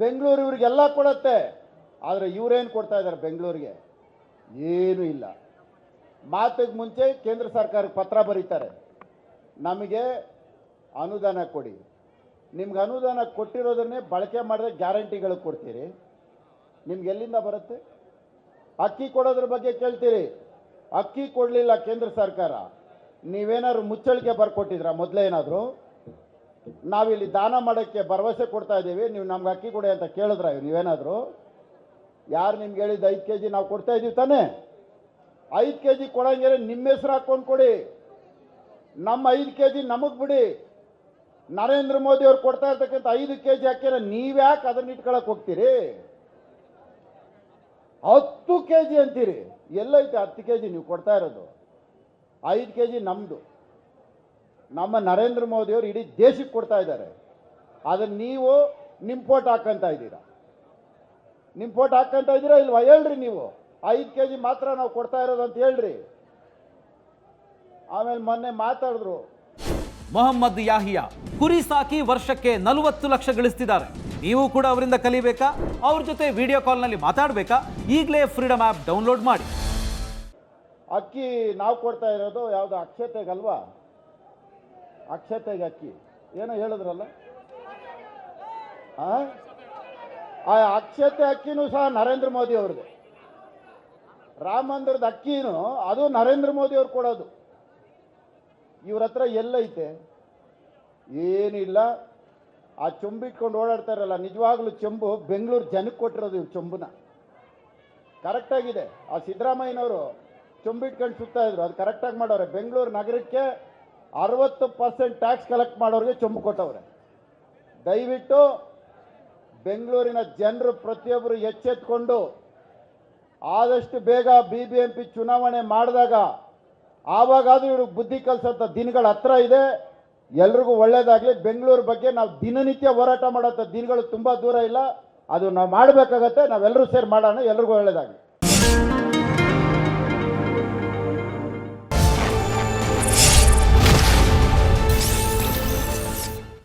ಬೆಂಗಳೂರು ಇವ್ರಿಗೆಲ್ಲ ಕೊಡತ್ತೆ. ಆದರೆ ಇವರೇನು ಕೊಡ್ತಾ ಇದ್ದಾರೆ ಬೆಂಗಳೂರಿಗೆ? ಏನೂ ಇಲ್ಲ. ಮಾತಿಗೆ ಮುಂಚೆ ಕೇಂದ್ರ ಸರ್ಕಾರಕ್ಕೆ ಪತ್ರ ಬರೀತಾರೆ. ನಮಗೆ ಅನುದಾನ ಕೊಡಿ. ನಿಮ್ಗೆ ಅನುದಾನ ಕೊಟ್ಟಿರೋದನ್ನೇ ಬಳಕೆ ಮಾಡಿದ್ರೆ ಗ್ಯಾರಂಟಿಗಳು ಕೊಡ್ತೀರಿ. ನಿಮ್ಗೆ ಎಲ್ಲಿಂದ ಬರುತ್ತೆ? ಅಕ್ಕಿ ಕೊಡೋದ್ರ ಬಗ್ಗೆ ಕೇಳ್ತೀರಿ. ಅಕ್ಕಿ ಕೊಡಲಿಲ್ಲ ಕೇಂದ್ರ ಸರ್ಕಾರ. ನೀವೇನಾದ್ರು ಮುಚ್ಚಳಿಕೆ ಬರ್ಕೊಟ್ಟಿದ್ರಾ ಮೊದಲೇ ಏನಾದರೂ? ನಾವಿಲ್ಲಿ ದಾನ ಮಾಡೋಕ್ಕೆ ಭರವಸೆ ಕೊಡ್ತಾ ಇದ್ದೀವಿ. ನೀವು ನಮ್ಗೆ ಅಕ್ಕಿ ಕೊಡಿ ಅಂತ ಕೇಳಿದ್ರ ನೀವೇನಾದರೂ? ಯಾರು ನಿಮ್ಗೆ ಹೇಳಿದ್ದು ಐದು ಕೆ ಜಿ ನಾವು ಕೊಡ್ತಾ ಇದ್ದೀವಿ ತಾನೇ? ಐದು ಕೆ ಜಿ ನಿಮ್ಮ ಹೆಸರು ಹಾಕ್ಕೊಂಡು ಕೊಡಿ. ನಮ್ಮ ಐದು ಕೆ ಜಿ ನಮಗೆ ಬಿಡಿ. ನರೇಂದ್ರ ಮೋದಿ ಅವ್ರು ಕೊಡ್ತಾ ಇರ್ತಕ್ಕಂಥ ಐದು ಕೆ ಜಿ ಹಾಕಿರ ನೀವ್ಯಾಕೆ ಅದನ್ನ ಇಟ್ಕೊಳಕ್ ಹೋಗ್ತೀರಿ? ಹತ್ತು ಕೆ ಜಿ ಅಂತೀರಿ. ಎಲ್ಲೈತೆ ಹತ್ತು ಕೆ ಜಿ ನೀವು ಕೊಡ್ತಾ ಇರೋದು. ಐದು ಕೆ ಜಿ ನಮ್ಮದು ನಮ್ಮ ನರೇಂದ್ರ ಮೋದಿ ಅವರು ಇಡೀ ದೇಶಕ್ಕೆ ಕೊಡ್ತಾ ಇದ್ದಾರೆ. ಅದನ್ನು ನೀವು ನಿಮ್ಮ ಫೋಟೋ ಹಾಕ್ಕಂತ ಇದ್ದೀರಾ? ನಿಮ್ಮ ಫೋಟೋ ಹಾಕ್ಕಂತ ಇದ್ದೀರಾ ಇಲ್ವಾ? ಹೇಳ್ರಿ ನೀವು. ಐದು ಕೆ ಜಿ ಮಾತ್ರ ನಾವು ಕೊಡ್ತಾ ಇರೋದು ಅಂತ ಹೇಳ್ರಿ. ಆಮೇಲೆ ಮೊನ್ನೆ ಮಾತಾಡಿದ್ರು. ಮೊಹಮ್ಮದ್ ಯಾಹಿಯಾ ಕುರಿ ಸಾಕಿ ವರ್ಷಕ್ಕೆ ನಲವತ್ತು ಲಕ್ಷ ಗಳಿಸ್ತಿದ್ದಾರೆ. ನೀವು ಕೂಡ ಅವರಿಂದ ಕಲಿಬೇಕಾ? ಅವ್ರ ಜೊತೆ ವಿಡಿಯೋ ಕಾಲ್ನಲ್ಲಿ ಮಾತಾಡಬೇಕಾ? ಈಗಲೇ ಫ್ರೀಡಮ್ ಆ್ಯಪ್ ಡೌನ್ಲೋಡ್ ಮಾಡಿ. ಅಕ್ಕಿ ನಾವು ಕೊಡ್ತಾ ಇರೋದು ಯಾವುದು ಅಕ್ಷತೆಗಲ್ವಾ? ಅಕ್ಷತೆಗೆ ಅಕ್ಕಿ. ಏನೋ ಹೇಳಿದ್ರಲ್ಲ? ಆ? ಅಕ್ಷತೆ ಅಕ್ಕಿನೂ ಸಹ ನರೇಂದ್ರ ಮೋದಿ ಅವ್ರದ್ದು. ರಾಮ ಮಂದಿರದ ಅಕ್ಕಿನೂ ಅದು ನರೇಂದ್ರ ಮೋದಿ ಅವ್ರು ಕೊಡೋದು. ಇವ್ರ ಹತ್ರ ಎಲ್ಲೈತೆ ಏನಿಲ್ಲ. ಆ ಚೊಂಬಿಟ್ಕೊಂಡು ಓಡಾಡ್ತಾರಲ್ಲ, ನಿಜವಾಗ್ಲೂ ಚೆಂಬು ಬೆಂಗಳೂರು ಜನಕ್ಕೆ ಕೊಟ್ಟಿರೋದು ಇವ್ರು ಚೊಂಬುನ. ಕರೆಕ್ಟಾಗಿದೆ ಆ ಸಿದ್ದರಾಮಯ್ಯನವರು ಚೊಂಬಿಟ್ಕೊಂಡು ಸುತ್ತಾ ಇದ್ರು. ಅದು ಕರೆಕ್ಟಾಗಿ ಮಾಡೋರೆ. ಬೆಂಗಳೂರು ನಗರಕ್ಕೆ ಅರವತ್ತು ಪರ್ಸೆಂಟ್ ಟ್ಯಾಕ್ಸ್ ಕಲೆಕ್ಟ್ ಮಾಡೋರಿಗೆ ಚೊಂಬು ಕೊಟ್ಟವ್ರೆ. ದಯವಿಟ್ಟು ಬೆಂಗಳೂರಿನ ಜನರು ಪ್ರತಿಯೊಬ್ಬರು ಎಚ್ಚೆತ್ಕೊಂಡು ಆದಷ್ಟು ಬೇಗ ಬಿ ಬಿ ಎಂ ಚುನಾವಣೆ ಮಾಡಿದಾಗ ಆವಾಗಾದರೂ ಇವ್ರಿಗೆ ಬುದ್ಧಿ ಕಲಿಸೋಂಥ ದಿನಗಳ ಹತ್ರ ಇದೆ. ಎಲ್ರಿಗೂ ಒಳ್ಳೇದಾಗಲಿ. ಬೆಂಗಳೂರು ಬಗ್ಗೆ ನಾವು ದಿನನಿತ್ಯ ಹೋರಾಟ ಮಾಡೋಂಥ ದಿನಗಳು ತುಂಬ ದೂರ ಇಲ್ಲ. ಅದು ನಾವು ಮಾಡಬೇಕಾಗತ್ತೆ. ನಾವೆಲ್ಲರೂ ಸೇರಿ ಮಾಡೋಣ. ಎಲ್ರಿಗೂ ಒಳ್ಳೇದಾಗಲಿ.